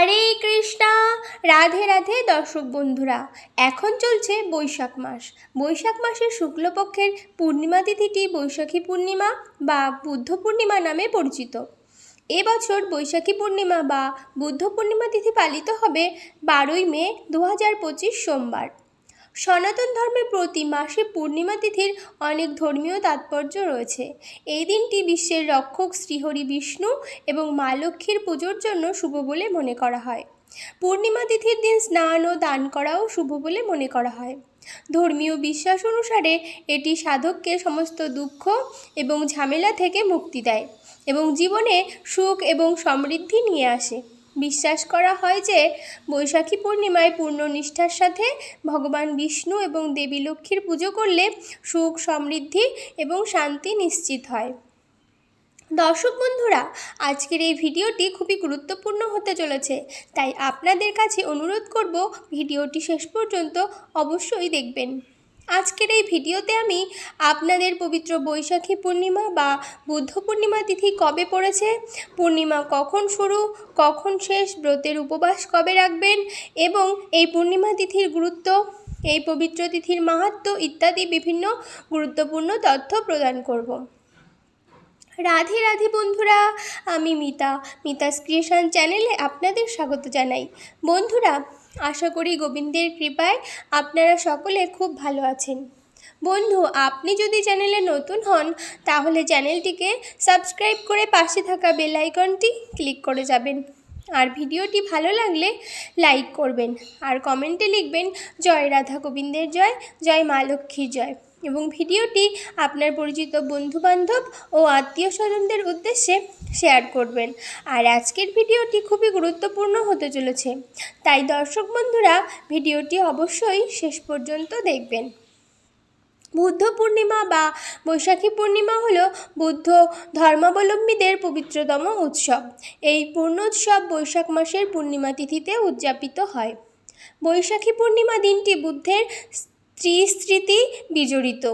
হরে কৃষ্ণা। রাধে রাধে দর্শক বন্ধুরা, এখন চলছে বৈশাখ মাস। বৈশাখ মাসের শুক্লপক্ষের পূর্ণিমা তিথিটি বৈশাখী পূর্ণিমা বা বুদ্ধ পূর্ণিমা নামে পরিচিত। এবছর বৈশাখী পূর্ণিমা বা বুদ্ধ পূর্ণিমা তিথি পালিত হবে বারোই মে দু হাজার পঁচিশ সোমবার। সনাতন ধর্মে প্রতি মাসে পূর্ণিমা তিথির অনেক ধর্মীয় তাৎপর্য রয়েছে। এই দিনটি বিশ্বের রক্ষক শ্রীহরি বিষ্ণু এবং মা লক্ষ্মীর পুজোর জন্য শুভ বলে মনে করা হয়। পূর্ণিমা তিথির দিন স্নান ও দান করাও শুভ বলে মনে করা হয়। ধর্মীয় বিশ্বাস অনুসারে এটি সাধককে সমস্ত দুঃখ এবং ঝামেলা থেকে মুক্তি দেয় এবং জীবনে সুখ এবং সমৃদ্ধি নিয়ে আসে। বিশ্বাস করা হয় যে বৈশাখী পূর্ণিমায় পূর্ণ নিষ্ঠার সাথে ভগবান বিষ্ণু এবং দেবী লক্ষ্মীর পুজো করলে সুখ সমৃদ্ধি এবং শান্তি নিশ্চিত হয়। দর্শক বন্ধুরা, আজকের এই ভিডিওটি খুবই গুরুত্বপূর্ণ হতে চলেছে, তাই আপনাদের কাছে অনুরোধ করব ভিডিওটি শেষ পর্যন্ত অবশ্যই দেখবেন। আজকের এই ভিডিওতে আমি আপনাদের পবিত্র বৈশাখী পূর্ণিমা বা বুদ্ধ পূর্ণিমা তিথি কবে পড়েছে, পূর্ণিমা কখন শুরু, কখন শেষ, ব্রতের উপবাস কবে রাখবেন এবং এই পূর্ণিমা তিথির গুরুত্ব, এই পবিত্র তিথির মাহাত্ম্য ইত্যাদি বিভিন্ন গুরুত্বপূর্ণ তথ্য প্রদান করব। রাধে রাধে বন্ধুরা, আমি মিতা, মিতাস ক্রিয়েশন চ্যানেলে আপনাদের স্বাগত জানাই। বন্ধুরা আশা করি গোবিন্দের কৃপায় আপনারা সকলে খুব ভালো আছেন। বন্ধু, আপনি যদি চ্যানেলে নতুন হন, তাহলে চ্যানেলটিকে সাবস্ক্রাইব করে পাশে থাকা বেল আইকনটি ক্লিক করে যাবেন। আর ভিডিওটি ভালো লাগলে লাইক করবেন। আর কমেন্টে লিখবেন, জয় রাধা গোবিন্দের জয় জয় মা লক্ষ্মীর জয়। এবং ভিডিওটি আপনার পরিচিত বন্ধুবান্ধব ও আত্মীয় স্বজনদের উদ্দেশ্যে শেয়ার করবেন। আর আজকের ভিডিওটি খুবই গুরুত্বপূর্ণ হতে চলেছে। তাই দর্শক বন্ধুরা, ভিডিওটি অবশ্যই শেষ পর্যন্ত দেখবেন। বুদ্ধ পূর্ণিমা বা বৈশাখী পূর্ণিমা হল বুদ্ধ ধর্মাবলম্বীদের পবিত্রতম উৎসব। এই পূর্ণ উৎসব বৈশাখ মাসের পূর্ণিমা তিথিতে উদযাপিত হয়। বৈশাখী পূর্ণিমা দিনটি বুদ্ধের স্ত্রী স্মৃতি বিজড়িত।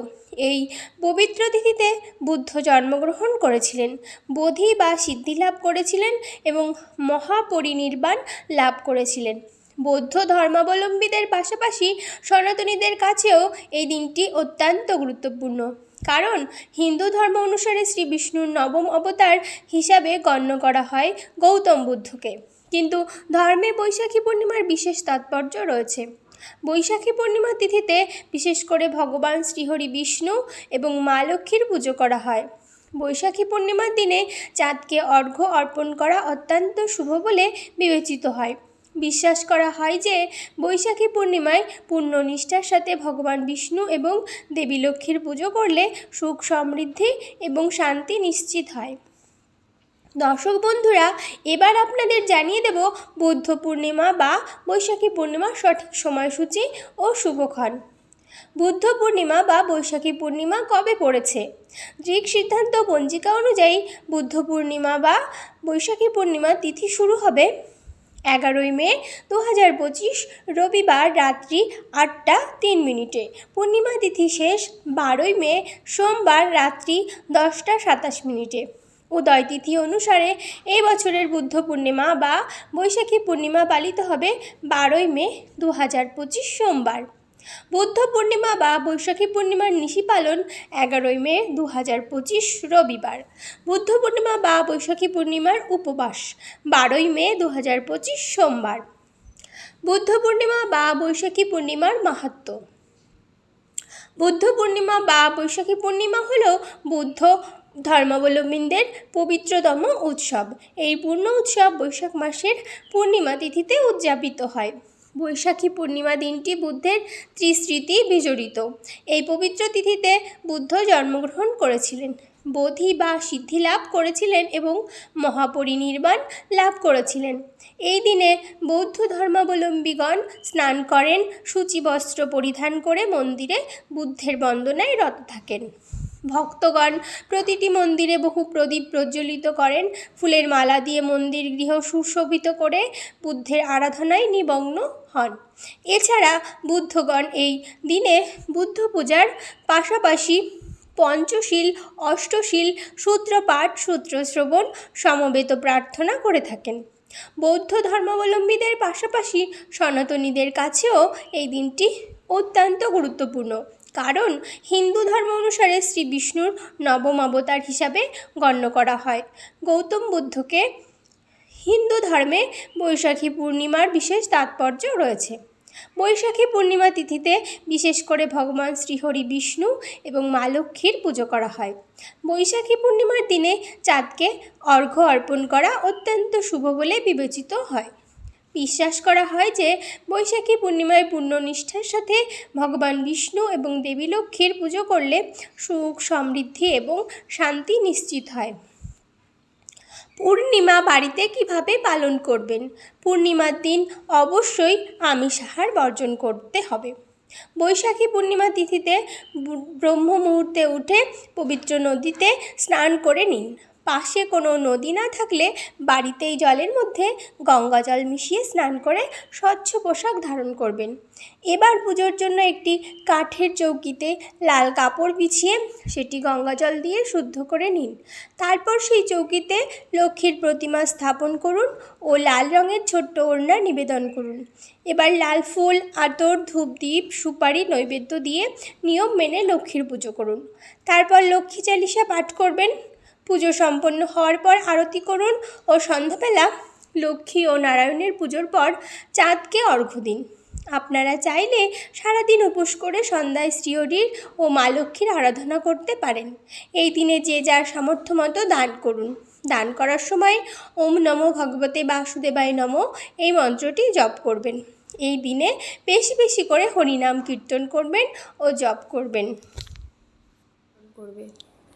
এই পবিত্র তিথিতে বুদ্ধ জন্মগ্রহণ করেছিলেন, বোধি বা সিদ্ধি লাভ করেছিলেন এবং মহাপরিনির্বাণ লাভ করেছিলেন। বৌদ্ধ ধর্মাবলম্বীদের পাশাপাশি সনাতনীদের কাছেও এই দিনটি অত্যন্ত গুরুত্বপূর্ণ। কারণ হিন্দু ধর্ম অনুসারে শ্রী বিষ্ণুর নবম অবতার হিসাবে গণ্য করা হয় গৌতম বুদ্ধকে। কিন্তু ধর্মে বৈশাখী পূর্ণিমার বিশেষ তাৎপর্য রয়েছে। বৈশাখী পূর্ণিমা তিথিতে বিশেষ করে ভগবান শ্রীহরি বিষ্ণু এবং মা লক্ষ্মীর পুজো করা হয়। বৈশাখী পূর্ণিমার দিনে চাঁদকে অর্ঘ্য অর্পণ করা অত্যন্ত শুভ বলে বিবেচিত হয়। বিশ্বাস করা হয় যে বৈশাখী পূর্ণিমায় পূর্ণ নিষ্ঠার সাথে ভগবান বিষ্ণু এবং দেবী লক্ষ্মীর পুজো করলে সুখ সমৃদ্ধি এবং শান্তি নিশ্চিত হয়। দর্শক বন্ধুরা, এবার আপনাদের জানিয়ে দেব বৌদ্ধ পূর্ণিমা বা বৈশাখী পূর্ণিমার সঠিক সময়সূচি ও শুভক্ষণ। বুদ্ধ পূর্ণিমা বা বৈশাখী পূর্ণিমা কবে পড়েছে? গ্রিক সিদ্ধান্ত পঞ্জিকা অনুযায়ী বুদ্ধ পূর্ণিমা বা বৈশাখী পূর্ণিমা তিথি শুরু হবে এগারোই মে দু হাজার পঁচিশ রবিবার রাত্রি আটটা তিন মিনিটে। পূর্ণিমা তিথি শেষ বারোই মে সোমবার রাত্রি দশটা সাতাশ মিনিটে। উদয় তিথি অনুসারে এই বছরের বুদ্ধ পূর্ণিমা বা বৈশাখী পূর্ণিমা পালিত হবে বারোই মে দু হাজার পঁচিশ সোমবার। বুদ্ধ পূর্ণিমা বা বৈশাখী পূর্ণিমার নিশি পালন এগারোই মে দু হাজার পঁচিশ রবিবার। বুদ্ধ পূর্ণিমা বা বৈশাখী পূর্ণিমার উপবাস বারোই মে দু হাজার পঁচিশ সোমবার। বুদ্ধ পূর্ণিমা বা বৈশাখী পূর্ণিমার মাহাত্ম্য বুদ্ধ পূর্ণিমা বা বৈশাখী পূর্ণিমা হল বুদ্ধ ধর্মাবলম্বীদের পবিত্রতম উৎসব। এই পূর্ণ উৎসব বৈশাখ মাসের পূর্ণিমা তিথিতে উদযাপিত হয়। বৈশাখী পূর্ণিমা দিনটি বুদ্ধের ত্রিস্মৃতি বিজড়িত। এই পবিত্র তিথিতে বুদ্ধ জন্মগ্রহণ করেছিলেন। বোধি বা সিদ্ধি লাভ করেছিলেন এবং মহাপরিনির্বাণ লাভ করেছিলেন। এই দিনে বৌদ্ধ ধর্মাবলম্বীগণ স্নান করেন সূচিবস্ত্র পরিধান করে মন্দিরে বুদ্ধের বন্দনায় রত থাকেন। ভক্তগণ প্রতিটি মন্দিরে বহু প্রদীপ প্রজ্বলিত করেন, ফুলের মালা দিয়ে মন্দির গৃহ সুশোভিত করে বুদ্ধের আরাধনায় নিমগ্ন হন। এছাড়া বুদ্ধগণ এই দিনে বুদ্ধ পূজার পাশাপাশি পঞ্চশীল, অষ্টশীল, সূত্রপাঠ, সূত্রশ্রবণ সমবেত প্রার্থনা করে থাকেন। বৌদ্ধ ধর্মাবলম্বীদের পাশাপাশি সনাতনীদের কাছেও এই দিনটি অত্যন্ত গুরুত্বপূর্ণ। কারণ হিন্দু ধর্ম অনুসারে শ্রী বিষ্ণুর নবম অবতার হিসাবে গণ্য করা হয়। গৌতম বুদ্ধকে হিন্দু ধর্মে বৈশাখী পূর্ণিমার বিশেষ তাৎপর্য রয়েছে। বৈশাখী পূর্ণিমা তিথিতে বিশেষ করে ভগবান শ্রীহরি বিষ্ণু এবং মা লক্ষ্মীর পুজো করা হয়। বৈশাখী পূর্ণিমার দিনে চাঁদকে অর্ঘ্য অর্পণ করা অত্যন্ত শুভ বলে বিবেচিত হয়। বিশ্বাস করা হয় যে বৈশাখী পূর্ণিমায় পুণ্যনিষ্ঠার সাথে ভগবান বিষ্ণু এবং দেবী লক্ষ্মীর পুজো করলে সুখ, সমৃদ্ধি এবং শান্তি নিশ্চিত হয়। পূর্ণিমা বাড়িতে কীভাবে পালন করবেন? পূর্ণিমার দিন অবশ্যই আমিষ আহার বর্জন করতে হবে। বৈশাখী পূর্ণিমা তিথিতে ব্রহ্ম মুহূর্তে উঠে পবিত্র নদীতে স্নান করে নিন। পাশে কোনো নদী না থাকলে বাড়িতেই জলের মধ্যে গঙ্গা জল মিশিয়ে স্নান করে স্বচ্ছ পোশাক ধারণ করবেন। এবার পুজোর জন্য একটি কাঠের চৌকিতে লাল কাপড় বিছিয়ে সেটি গঙ্গা জল দিয়ে শুদ্ধ করে নিন। তারপর সেই চৌকিতে লক্ষ্মীর প্রতিমা স্থাপন করুন ও লাল রঙের ছোট্ট ওড়না নিবেদন করুন। এবার লাল ফুল, আতর, ধূপ দ্বীপ সুপারি, নৈবেদ্য দিয়ে নিয়ম মেনে লক্ষ্মীর পুজো করুন। তারপর লক্ষ্মী চালিশা পাঠ করবেন। পুজো সম্পন্ন হওয়ার পর আরতি করুন ও সন্ধ্যাবেলা লক্ষ্মী ও নারায়ণের পুজোর পর চাঁদকে অর্ঘ্য দিন। আপনারা চাইলে সারাদিন উপোস করে সন্ধ্যায় শ্রীহরির ও মা লক্ষ্মীর আরাধনা করতে পারেন। এই দিনে যে যার সামর্থ্য মতো দান করুন। দান করার সময় ওম নমো ভগবতে বাসুদেবায় নমো এই মন্ত্রটি জপ করবেন। এই দিনে বেশি বেশি করে হরিনাম কীর্তন করবেন ও জপ করবেন। করবে।